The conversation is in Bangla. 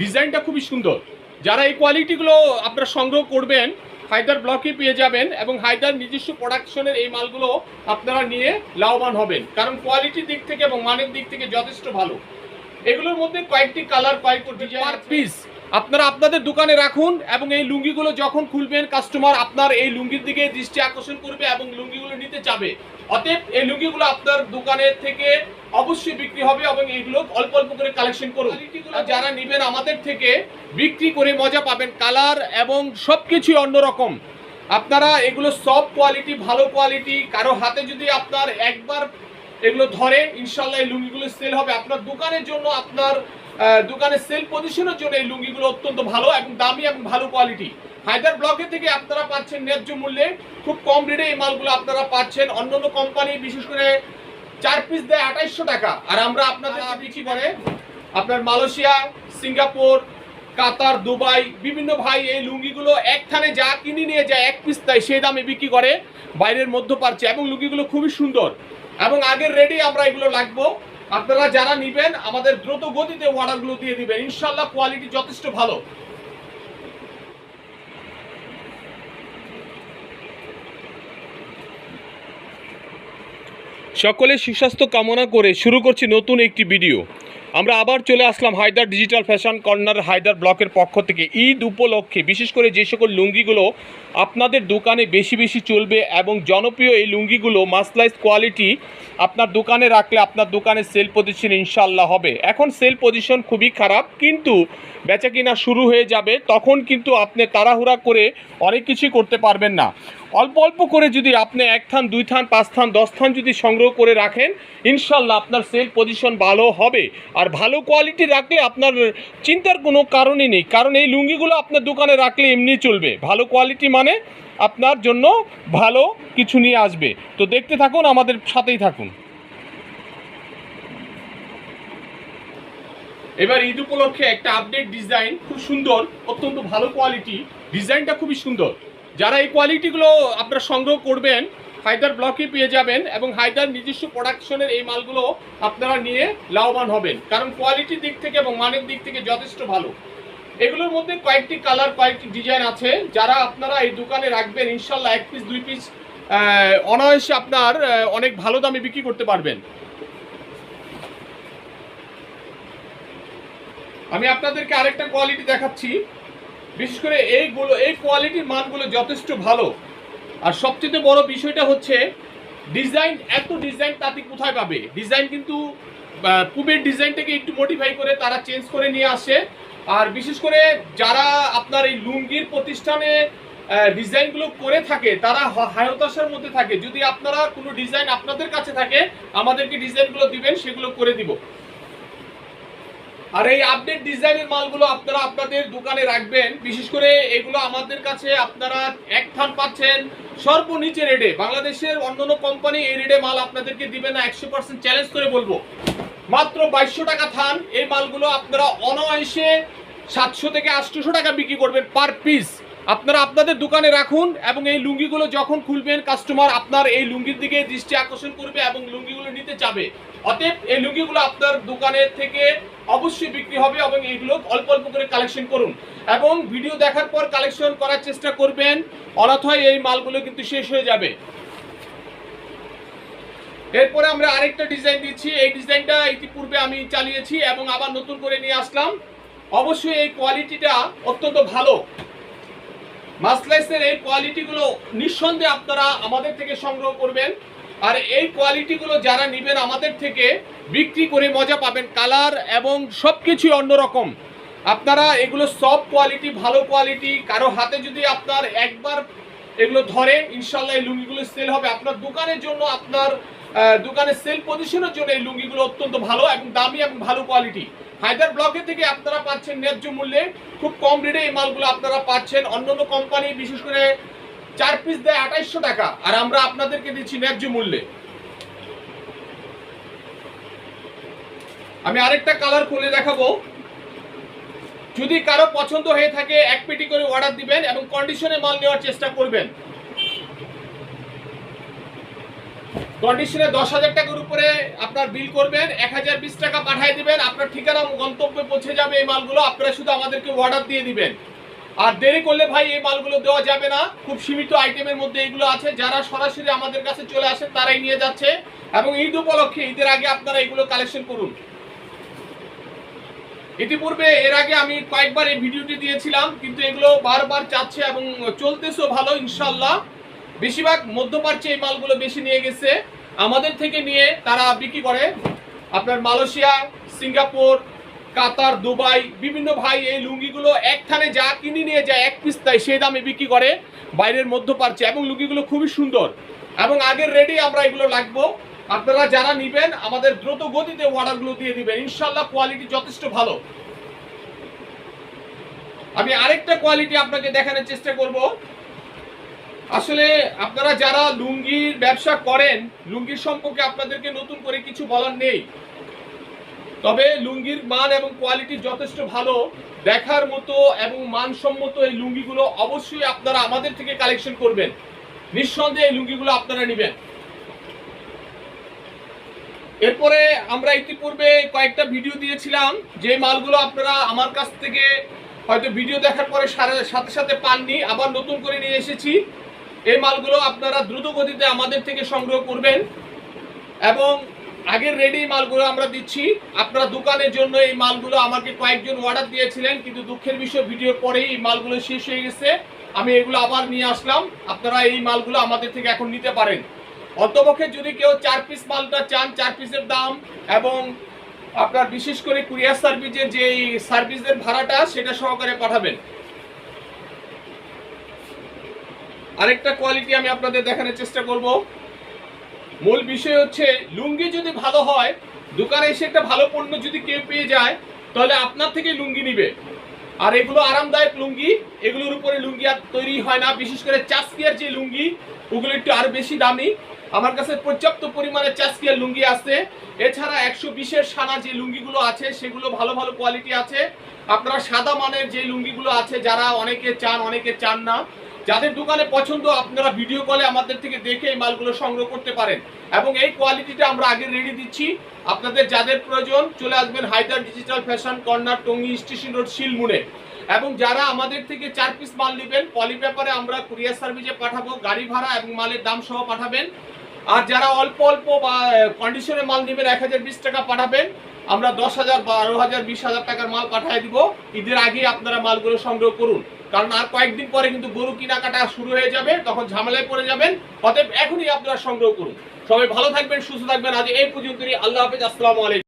ডিজাইনটা খুবই সুন্দর। যারা এই কোয়ালিটিগুলো আপনারা সংগ্রহ করবেন, হায়দার ব্লকে পেয়ে যাবেন এবং হায়দার নিজস্ব প্রোডাকশনের এই মালগুলো আপনারা নিয়ে লাভবান হবেন। কারণ কোয়ালিটির দিক থেকে এবং মানের দিক থেকে যথেষ্ট ভালো। এগুলোর মধ্যে কয়েকটি কালার কয়েকটি ডিজাইন পিস আপনারা আপনাদের দোকানে রাখুন এবং এই লুঙ্গিগুলো যখন খুলবেন কাস্টমার আপনার এই লুঙ্গির দিকে দৃষ্টি আকর্ষণ করবে এবং লুঙ্গিগুলো নিতে চাবে। অতএব এই লুঙ্গিগুলো আপনার দোকানের থেকে অবশ্যই বিক্রি হবে এবং এইগুলো অল্প অল্প করে কালেকশন করুন। যারা নেবেন আমাদের থেকে বিক্রি করে মজা পাবেন কালার এবং সব কিছুই অন্যরকম। আপনারা এগুলো সব কোয়ালিটি ভালো কোয়ালিটি কারও হাতে যদি আপনার একবার এগুলো ধরে ইনশাল্লাহ এই লুঙ্গিগুলো সেল হবে। আপনার দোকানের জন্য আপনার আহ, দোকানের সেল পজিশনের জন্য এই লুঙ্গিগুলো অত্যন্ত ভালো এবং দামি এবং ভালো কোয়ালিটি হায়দার ব্লকে থেকে আপনারা পাচ্ছেন ন্যায্য মূল্যে খুব কম রেটে এই মালগুলো আপনারা পাচ্ছেন। অন্যান্য কোম্পানি বিশেষ করে চার পিস দেয় আঠাইশশো টাকা। আর আমরা আপনাদের বিক্রি করে আপনার মালয়েশিয়া সিঙ্গাপুর কাতার দুবাই বিভিন্ন ভাই এই লুঙ্গিগুলো একখানে যা কিনে নিয়ে যায় এক পিস তাই সেই দামে বিক্রি করে। বাইরের মধ্য পারছে এবং লুঙ্গিগুলো খুবই সুন্দর। এবং আগের রেডি আমরা এগুলো লাগবো আপনারা যারা নিবেন, আমাদের দ্রুত গতিতে অর্ডারগুলো দিয়ে দিবেন। ইনশাল্লাহ কোয়ালিটি যথেষ্ট ভালো। সকলে সুস্বাস্থ্য কামনা করে শুরু করছি নতুন একটি ভিডিও আমরা আবার চলে আসলাম Haider digital fashion corner Haider ব্লকের পক্ষ থেকে। ঈদ উপলক্ষে, বিশেষ করে যে সকল লুঙ্গিগুলো আপনাদের দোকানে বেশি বেশি চলবে এবং জনপ্রিয় এই লুঙ্গিগুলো মাসলাইজ কোয়ালিটি আপনার দোকানে রাখলে আপনার দোকানের সেল পজিশন ইনশাল্লাহ হবে। এখন সেল পজিশন খুবই খারাপ, কিন্তু বেচা কিনা শুরু হয়ে যাবে, তখন কিন্তু আপনি তাড়াহুড়া করে অনেক কিছুই করতে পারবেন না। অল্প অল্প করে যদি আপনি এক থান, দুই থান, পাঁচ থান, দশ থান যদি সংগ্রহ করে রাখেন ইনশাল্লাহ আপনার সেল পজিশন ভালো হবে। আর ভালো কোয়ালিটি রাখলে আপনার চিন্তার কোনো কারণই নেই। কারণ এই লুঙ্গিগুলো আপনার দোকানে রাখলে এমনি চলবে। ভালো কোয়ালিটি মানে আপনার জন্য ভালো কিছু নিয়ে আসবে। তো দেখতে থাকুন, আমাদের সাথেই থাকুন। এবার ঈদ উপলক্ষে একটা আপডেট ডিজাইন খুব সুন্দর, অত্যন্ত ভালো কোয়ালিটি ডিজাইনটা খুবই সুন্দর। যারা এই কোয়ালিটিগুলো আপনারা সংগ্রহ করবেন হায়দার ব্লকে পেয়ে যাবেন এবং হায়দার নিজস্ব প্রোডাকশনের এই মালগুলো আপনারা নিয়ে লাভবান হবেন। কারণ কোয়ালিটির দিক থেকে এবং মানের দিক থেকে যথেষ্ট ভালো। এগুলোর মধ্যে কয়েকটি কালার কয়েকটি ডিজাইন আছে। যারা আপনারা এই দোকানে রাখবেন ইনশাল্লাহ এক পিস দুই পিস অনায়াসে আপনার অনেক ভালো দামে বিক্রি করতে পারবেন। আমি আপনাদেরকে আরেকটা কোয়ালিটি দেখাচ্ছি। বিশেষ করে এইগুলো এই কোয়ালিটির মানগুলো যথেষ্ট ভালো। আর সবচেয়ে বড় বিষয়টা হচ্ছে ডিজাইন এত ডিজাইন তাতে কোথায় পাবে? ডিজাইন কিন্তু পূবের ডিজাইনটাকে একটু মডিফাই করে তারা চেঞ্জ করে নিয়ে আসে। আর বিশেষ করে যারা আপনার এই লুঙ্গির প্রতিষ্ঠানে ডিজাইনগুলো করে থাকে, তারা হায়তাশার মধ্যে থাকে। যদি আপনারা কোনো ডিজাইন আপনাদের কাছে থাকে, আমাদেরকে ডিজাইনগুলো দিবেন, সেগুলো করে দিব। আর এই আপডেট ডিজাইনের মালগুলো আপনারা আপনাদের দোকানে রাখবেন। বিশেষ করে এগুলো আমাদের কাছে আপনারা এক থান পাচ্ছেন সর্বনিচে রেডে। বাংলাদেশের অন্যান্য কোম্পানি এই রেডে মাল আপনাদেরকে দিবে না, একশো পার্সেন্ট চ্যালেঞ্জ করে বলব। মাত্র বাইশশো টাকা থান, এই মালগুলো আপনারা অনায়াসে সাতশো থেকে আটশোশো টাকা বিক্রি করবেন পার পিস আপনারা আপনাদের দোকানে রাখুন এবং এই লুঙ্গিগুলো যখন খুলবেন কাস্টমার আপনার এই লুঙ্গির দিকে দৃষ্টি আকর্ষণ করবে এবং লুঙ্গিগুলো নিতে চাবে অতএব এই লুঙ্গিগুলো আপনার দোকানের থেকে অবশ্যই বিক্রি হবে এবং এইগুলো অল্প অল্প করে কালেকশন করুন। এবং ভিডিও দেখার পর কালেকশন করার চেষ্টা করবেন, অনথয় এই মালগুলো কিন্তু শেষ হয়ে যাবে। এরপরে আমরা আরেকটা ডিজাইন দিচ্ছি। এই ডিজাইনটা ইতিপূর্বে আমি চালিয়েছি এবং আবার নতুন করে নিয়ে আসলাম। অবশ্যই এই কোয়ালিটিটা অত্যন্ত ভালো। মাসলাইসের এই কোয়ালিটিগুলো নিঃসন্দেহে আপনারা আমাদের থেকে সংগ্রহ করবেন। আর এই কোয়ালিটিগুলো যারা নেবেন আমাদের থেকে বিক্রি করে মজা পাবেন। কালার এবং সব কিছুই অন্যরকম। আপনারা এগুলো সব কোয়ালিটি, ভালো কোয়ালিটি, কারও হাতে যদি আপনার একবার এগুলো ধরে, ইনশাল্লাহ এই লুঙ্গিগুলো সেল হবে। আপনার দোকানের জন্য আপনার দোকানের সেল পজিশনের জন্য এই লুঙ্গিগুলো অত্যন্ত ভালো এবং দামি এবং ভালো কোয়ালিটি হায়দার ব্লকে থেকে আপনারা পাচ্ছেন ন্যায্য মূল্যে খুব কম রেটে এই মালগুলো আপনারা পাচ্ছেন। অন্যান্য কোম্পানি বিশেষ করে চার পিস দেয় আঠাইশশো টাকা। আর আমরা আপনাদেরকে দিচ্ছি ন্যায্য মূল্যে। আমি আরেকটা কালার খুলে দেখাবো। যদি কারও পছন্দ হয়ে থাকে, এক পেটি করে অর্ডার দিবেন এবং কন্ডিশনে মাল নেওয়ার চেষ্টা করবেন। কন্ডিশনে দশ হাজার টাকার উপরে আপনার বিল করবেন, এক হাজার বিশ টাকা পাঠিয়ে দিবেন, আপনার ঠিকানা, গন্তব্যে পৌঁছে যাবে এই মালগুলো, আপনারা শুধু আমাদেরকে অর্ডার দিয়ে দিবেন। আর দেরি করলে ভাই এই মালগুলো দেওয়া যাবে না, খুব সীমিত আইটেমের মধ্যে এগুলো আছে, যারা সরাসরি আমাদের কাছে চলে আসেন তারাই নিয়ে যাচ্ছে, এবং ঈদ উপলক্ষে, ঈদের আগে আপনারা এগুলো কালেকশন করুন। ইতিপূর্বে, এর আগে আমি কয়েকবার এই ভিডিওটি দিয়েছিলাম, কিন্তু এগুলো বারবার চাচ্ছে এবং চলতেছেও ভালো ইনশাল্লাহ বেশিরভাগ মধ্যপ্রাচ্যে এই মালগুলো বেশি নিয়ে গেছে। আমাদের থেকে নিয়ে তারা বিক্রি করে। আপনার মালয়েশিয়া, সিঙ্গাপুর, কাতার, দুবাই, বিভিন্ন ভাই এই লুঙ্গিগুলো একখানে যা কিনে নিয়ে যায়, এক পিস তাই সেই দামে বিক্রি করে বাইরের মধ্যপ্রাচ্যে এবং লুঙ্গিগুলো খুবই সুন্দর। এবং আগের রেডি আমরা এগুলো লাগবো আপনারা যারা নিবেন, আমাদের দ্রুত গতিতে অর্ডারগুলো দিয়ে দিবেন। ইনশাল্লাহ কোয়ালিটি যথেষ্ট ভালো। আমি আরেকটা কোয়ালিটি আপনাকে দেখানোর চেষ্টা করব। আসলে আপনারা যারা লুঙ্গির ব্যবসা করেন লুঙ্গির সম্পর্কে আপনাদেরকে নতুন করে কিছু বলার নেই। তবে লুঙ্গির মান এবং কোয়ালিটি যথেষ্ট ভালো, দেখার মতো এবং মানসম্মত এই লুঙ্গিগুলো অবশ্যই আপনারা আমাদের থেকে কালেকশন করবেন। নিঃসন্দেহে এই লুঙ্গিগুলো আপনারা নেবেন। এরপরে আমরা ইতিপূর্বে কয়েকটা ভিডিও দিয়েছিলাম, যে মালগুলো আপনারা আমার কাছ থেকে হয়তো ভিডিও দেখার পরে সাথে সাথে পাননি, আবার নতুন করে নিয়ে এসেছি। এই মালগুলো আপনারা দ্রুত গতিতে আমাদের থেকে সংগ্রহ করবেন এবং আগের রেডি মালগুলো আমরা দিচ্ছি। আপনারা দোকানের জন্য এই মালগুলো আমাকে কয়েকজন অর্ডার দিয়েছিলেন, কিন্তু দুঃখের বিষয় ভিডিও পরেই এই মালগুলো শেষ হয়ে গেছে। আমি এগুলো আবার নিয়ে আসলাম। আপনারা এই মালগুলো আমাদের থেকে এখন নিতে পারেন। অন্তপক্ষে যদি কেউ চার পিস মালটা চান, চার পিসের দাম এবং আপনার বিশেষ করে কুরিয়ার সার্ভিসের যে সার্ভিসের ভাড়াটা, সেটা সহকারে পাঠাবেন। আরেকটা কোয়ালিটি আমি আপনাদের দেখানোর চেষ্টা করব। মূল বিষয় হচ্ছে, লুঙ্গি যদি ভালো হয়, দোকানে এসে একটা ভালো পণ্য যদি কেউ পেয়ে যায়, তাহলে আপনার থেকে লুঙ্গি নিবে। আর এগুলো আরামদায়ক লুঙ্গি, এগুলোর উপরে লুঙ্গি আর তৈরি হয় না, বিশেষ করে চাষকিয়ার যে লুঙ্গি, ওগুলো একটু আরও বেশি দামি। আমার কাছে পর্যাপ্ত পরিমাণে চাষকিয়ার লুঙ্গি আছে। এছাড়া একশো বিশের সানা যে লুঙ্গিগুলো আছে, সেগুলো ভালো ভালো কোয়ালিটি আছে। আপনারা সাদা মানের যে লুঙ্গিগুলো আছে, যারা অনেকে চান অনেকে চান না যাদের দোকানে পছন্দ, আপনারা ভিডিও কলে আমাদের থেকে দেখে এই মালগুলো সংগ্রহ করতে পারেন। এবং এই কোয়ালিটিটা আমরা আগে রেডি দিচ্ছি। আপনাদের যাদের প্রয়োজন, চলে আসবেন Haider digital fashion corner Tongi station road শিলমুনে এবং যারা আমাদের থেকে চার পিস মাল নেবেন পলি পেপারে আমরা কুরিয়ার সার্ভিসে পাঠাবো, গাড়ি ভাড়া এবং মালের দাম সহ পাঠাবেন। আর যারা অল্প অল্প বা কন্ডিশনে মাল নেবেন, এক হাজার বিশ টাকা পাঠাবেন। আমরা দশ হাজার বারো হাজার, বিশ হাজার টাকার মাল পাঠিয়ে দিব। ঈদের আগে আপনারা মালগুলো সংগ্রহ করুন। কারণ আর কয়েকদিন পরে কিন্তু গরু কেনাকাটা শুরু হয়ে যাবে, তখন ঝামেলায় পড়ে যাবেন। অতএব এখনই আপনারা সংগ্রহ করুন। সবাই ভালো থাকবেন, সুস্থ থাকবেন। আজ এই পর্যন্তই। আল্লাহ হাফিজ। আসসালামু আলাইকুম।